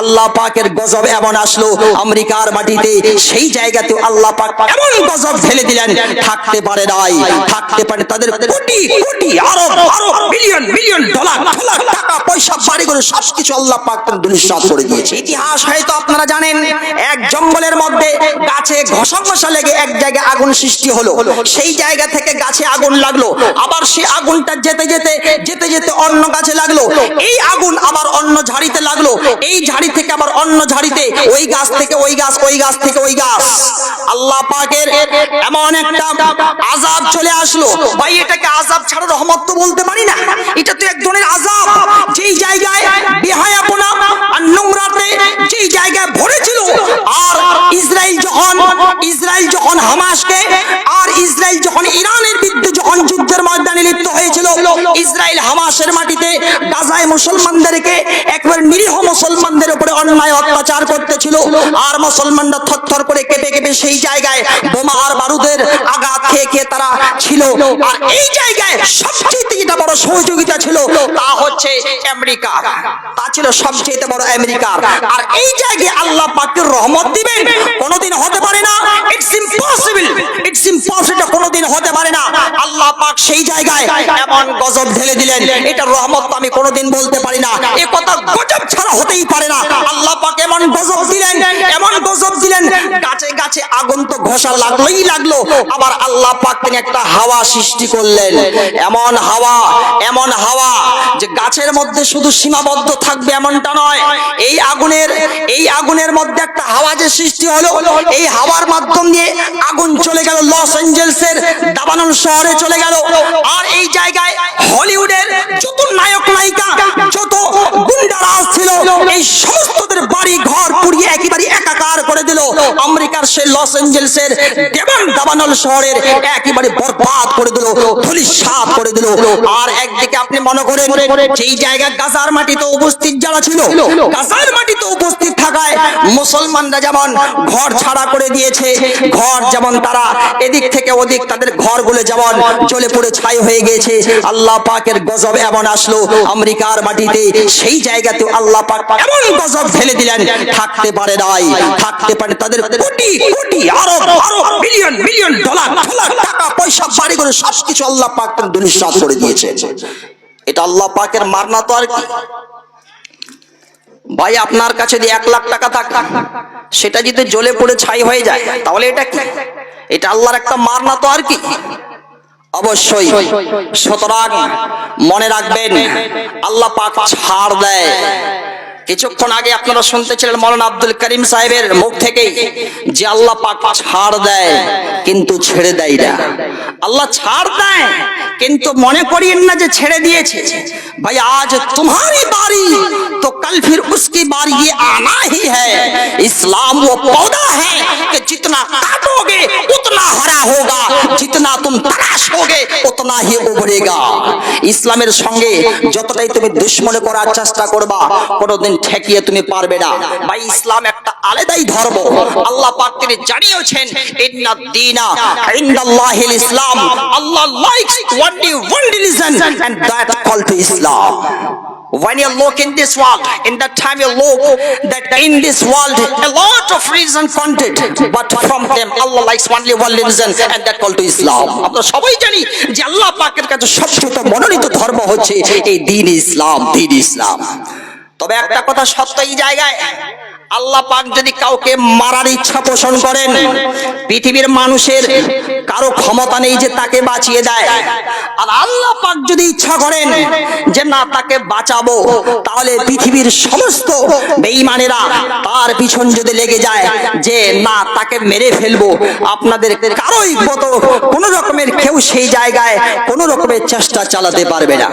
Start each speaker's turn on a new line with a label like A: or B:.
A: আল্লাহ পাকের গজব এমন আসলো, আমেরিকার মাটিতে সেই জায়গাতে আল্লাহ পাক এমন গজব ফেলে দিলেন, থাকতে পারে নাই, থাকতে পারে তাদের কোটি কোটি, আরব আরব মিলিয়ন মিলিয়ন ডলার টাকা, পয়সা বাড়ি করে সবকিছু আল্লাহ পাক তার দুনিশ্বাস করে দিয়েছে। ইতিহাস হয়তো আপনারা জানেন, এক জঙ্গলের মধ্যে গাছে ঘষা ঘষা লেগে এক জায়গায় আগুন সৃষ্টি হলো। সেই জায়গা থেকে গাছে আগুন লাগল, আবার সেই আগুনটা যেতে যেতে যেতে যেতে অন্য গাছে লাগল। এই আগুন আবার অন্য ঝাড়িতে লাগল। এই ঝাড়ি থেকে আবার অন্য ঝাড়িতে ওই গাছ থেকে ওই গাছ ওই গাছ থেকে ওই গাছ। আল্লাহ পাকের এমন একটা আজাব চলে আসলো। ভাই, এটাকে আজাব ছাড়া রহমত তো বলতে পারি না। এটা তো এক ধরনের আজাব যেই জায়গায় বেহায়াপনা আর নোংরাতে যেই জায়গায় ভরেছিল, আর ইসরায়েল যখন ইসরায়েল যখন হামাসকে, আর ইসরায়েল যখন ইরানের ইসরায়েল হামাসের মাটিতে, গাজায় মুসলমানদেরকে একবার নিরীহ মুসলমানদের উপরে অন্যায় অত্যাচার করতেছিল। আর মুসলমানরা থরথর করে কেঁপে কেঁপে সেই জায়গায় বোমা আর বারুদের আঘাত খেয়ে খেয়ে তারা ছিল। আর এই জায়গায় সবচেয়ে যেটা বড় সহযোগিতা ছিল, তা হচ্ছে আমেরিকা। তা ছিল সবচেয়ে বড় আমেরিকা। আর এই জায়গায় আল্লাহ পাকের রহমত দিবেন, কোনোদিন হতে পারে না। ইটস ইম্পসিবল ইটস ইম্পসিবল কোনোদিন হতে পারে না। আল্লাহ পাক সেই জায়গায় এমন গজব ঢেলে দিলেন। এটা রহমত আমি কোনোদিন বলতে পারি না। এ কথা গজব ছাড়া হতেই পারে না। আল্লাহ পাক এমন গজব দিলেন এমন গজব দিলেন গাছে গাছে আগুন তো ঘষা লাগলোই লাগল। আবার আল্লাহ পাক তিনি একটা হাওয়া সৃষ্টি করলেন। এমন হাওয়া এমন হাওয়া যে গাছের মধ্যে শুধু সীমাবদ্ধ থাকবে এমনটা নয়। এই আগুনের এই আগুনের মধ্যে একটা হাওয়া যে সৃষ্টি হলো, এই হাওয়ার মাধ্যম দিয়ে আগুন চলে গেল লস এঞ্জেলসের দাবানল শহরে চলে গেল। আর এই জায়গায় হলিউডের যত নায়িকা দিল আমেরিকার সেই লস এঞ্জেলসের দেবান দাবানল শহরের একেবারে বরবাদ করে দিল, ধুলিসাৎ করে দিল। আর একদিকে আপনি মনে করেন, যেই জায়গা গাজার মাটিতে উপস্থিত যারা ছিল, গাজার মাটিতে উপস্থিত মুসলমানরা যেমন ঘর ছাড়া করে দিয়েছে, ঘর যেমন তারা এদিক থেকে ওদিক তাদের ঘরগুলো যেমন চলে পড়ে ছাই হয়ে গেছে আল্লাহ পাকের গজব এমন আসলো, আমেরিকার মাটিতে সেই জায়গাতে আল্লাহ পাক এমন গজব ফেলে দিলেন, থাকতে পারে নাই, থাকতে পারে তাদের কোটি কোটি আরব আরব মিলিয়ন মিলিয়ন ডলার টাকা, পয়সা, বাড়ি করে সবকিছু আল্লাহ পাক তার দুনিশ্বাস করে দিয়েছে। এটা আল্লাহ পাকের মারনা তো আর কি? ভাই, আপনার কাছে যদি এক লাখ টাকা থাক, সেটা যদি জ্বলে পড়ে ছাই হয়ে যায়, তাহলে এটা কি? এটা আল্লাহর একটা মারনা তো আর কি? অবশ্যই সুতরাং মনে রাখবেন, আল্লাহ পাক ছাড় দেয়। কিছুক্ষণ আগে আপনারা শুনতেছিলেন মৌলানা আব্দুল করিম সাহেবের মুখ থেকেই যে আল্লাহ পাক ছাড় দেয় কিন্তু ছেড়ে দেয় না আল্লাহ ছাড় দেয় কিন্তু মনে করিয়েন না যে ছেড়ে দিয়েছে ভাই আজ तुम्हारी बारी तो कल फिर उसकी बारी ये आना ही है इस्लाम वो पौधा है कि जितना काटोगे उतना हरा होगा ফিতনাতুন তারাশ হোগে ওতনাহি ওবরেগা ইসলামের সঙ্গে যতটাই তুমি দুশ্মনে করার চেষ্টা করবা কোনোদিন ঠেকিয়ে তুমি পারবে না। ভাই ইসলাম একটা আলাদাই ধর্ম। আল্লাহ পাক তিনি জানিয়েছেন ইন্না দীনা ইনদাল্লাহিল ইসলাম। আল্লাহ likes only one religion and that call to Islam When you look in this world, in that time you look that in this world a lot of reason content, but from them Allah likes only one reason and that call to Islam. আমরা সবাই জানি যে আল্লাহ পাকের কাছে সবচেয়ে মনোনীত ধর্ম হচ্ছে এই দিন ইসলাম দিন ইসলাম। তবে একটা কথা সত্য এই জায়গায়, আল্লাহ পাক যদি কাউকে মারার ইচ্ছা পোষণ করেন, পৃথিবীর মানুষের কারও ক্ষমতা নেই যে তাকে বাঁচিয়ে দেয়। আর আল্লাহ পাক যদি ইচ্ছা করেন যে না, তাকে বাঁচাবো, তাহলে পৃথিবীর সমস্ত বেঈমানেরা তার পিছন যদি লেগে যায় যে না, তাকে মেরে ফেলব। আপনাদের কারোই মতো কোনো রকমের কেউ সেই জায়গায় কোনো রকমের চেষ্টা চালাতে পারবে না।